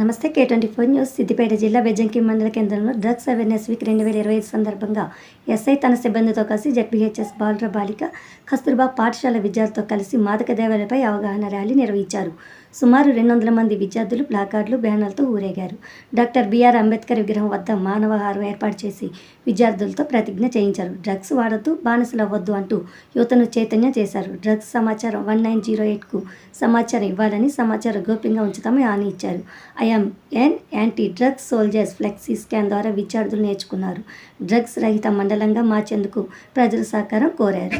నమస్తే K twenty four news. Siddipet జిల్లా బెజ్జంకి మండల కేంద్రంలో డ్రగ్స్ అవేర్నెస్ వీక్ రెండు వేల ఇరవై ఐదు సందర్భంగా ఎస్ఐ తన సిబ్బందితో కలిసి జడ్పీహెచ్ఎస్ బాలుర బాలిక కస్తూర్బా పాఠశాల విద్యార్థులతో కలిసి మాదక దేవాలయపై అవగాహన ర్యాలీ నిర్వహించారు. సుమారు రెండు వందల మంది విద్యార్థులు ప్లాకార్డులు బ్యానర్లతో ఊరేగారు. డాక్టర్ బిఆర్ అంబేద్కర్ విగ్రహం వద్ద మానవహారం ఏర్పాటు చేసి విద్యార్థులతో ప్రతిజ్ఞ చేయించారు. డ్రగ్స్ వాడద్దు బానిసలవ్వద్దు అంటూ యువతను చైతన్యం చేశారు. డ్రగ్స్ సమాచారం వన్ నైన్ జీరో ఎయిట్కు సమాచారం ఇవ్వాలని సమాచారం గోప్యంగా ఉంచుతామని హామీ ఇచ్చారు. I'm an anti drugs soldiers flexi scan ద్వారా విద్యార్థులు నేర్చుకున్నారు. డ్రగ్స్ రహిత మండలంగా మార్చేందుకు ప్రజల సహకారం కోరారు.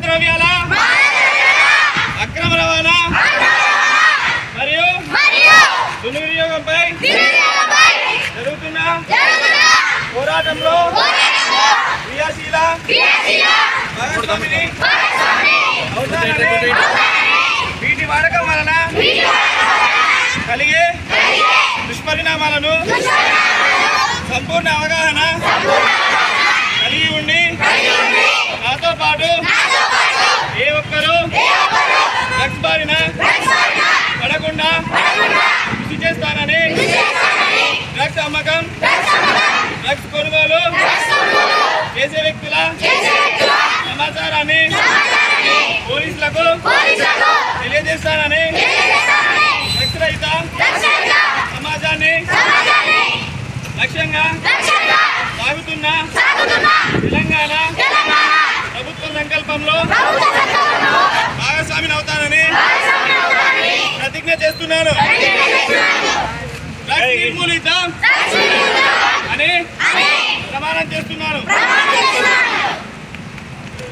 దుర్వినియోగంపై జరుగుతున్న పోరాటంలో క్రియాశీల వీటి వాడకం వలన కలిగే దుష్పరిణామాలను సంపూర్ణ అవగాహన కలిగి ఉండి నాతో పాటు ఏ ఒక్కరూ డ్రగ్స్ బారిన డ్రగ్స్ కొనుగోలు చేసే వ్యక్తుల సమాచారాన్ని పోలీసులకు తెలియజేస్తానని డ్రగ్స్ రహిత సమాజాన్ని లక్ష్యంగా సాగుతున్న తెలంగాణ ప్రభుత్వ సంకల్పంలో భాగస్వామిని అవుతానని ప్రతిజ్ఞ చేస్తున్నాను.